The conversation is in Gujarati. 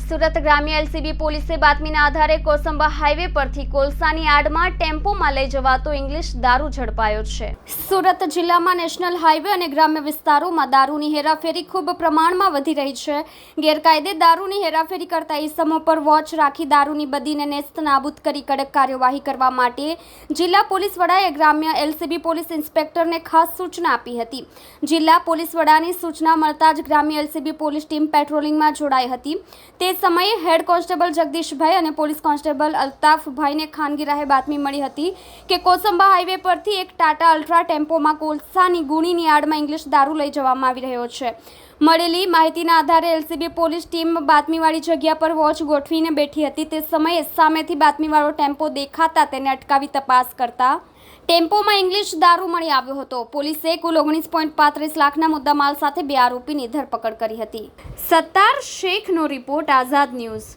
સુરત ગ્રામ્ય એલસીબી પોલીસે બાતમીના આધારે કોસંબા હાઈવે પરથી કોલસાની આડમાં ટેમ્પોમાં લઈ જવાતો ઇંગ્લિશ દારૂ ઝડપાયો છે. સુરત જિલ્લામાં નેશનલ હાઈવે અને ગ્રામ્ય વિસ્તારોમાં દારૂની હેરાફેરી ખૂબ પ્રમાણમાં વધી રહી છે. ગેરકાયદે દારૂની હેરાફેરી કરતા ઇસમો પર વોચ રાખી દારૂની બદીને નેસ્ત નાબૂદ કરી કડક કાર્યવાહી કરવા માટે જિલ્લા પોલીસ વડાએ ગ્રામ્ય એલસીબી પોલીસ ઇન્સ્પેક્ટરને ખાસ સૂચના આપી હતી. જિલ્લા પોલીસ વડાની સૂચના મળતા જ ગ્રામ્ય એલસીબી પોલીસ ટીમ પેટ્રોલિંગમાં જોડાઈ હતી. તે સમયે હેડ કોન્સ્ટેબલ જગદીશભાઈ અને પોલીસ કોન્સ્ટેબલ અલ્તાફભાઈને ખાનગી રાહે બાતમી મળી હતી કે કોસંબા હાઈવે પરથી એક ટાટા અલ્ટ્રા ટેમ્પોમાં કોલસાની ગુણીની આડમાં ઇંગ્લિશ દારૂ લઈ જવામાં આવી રહ્યો છે. મળેલી માહિતીના આધારે એલસીબી પોલીસ ટીમ બાતમીવાળી જગ્યા પર વોચ ગોઠવીને બેઠી હતી. તે સમયે સામેથી બાતમીવાળો ટેમ્પો દેખાતા તેને અટકાવી તપાસ કરતા ટેમ્પોમાં ઇંગ્લિશ દારૂ મળી આવ્યો હતો. પોલીસે કુલ ઓગણીસ પોઈન્ટ પાંત્રીસ લાખના મુદ્દામાલ સાથે બે આરોપીની ધરપકડ કરી હતી. સત્તાર શેખનો રિપોર્ટ આઝાદ ન્યૂઝ.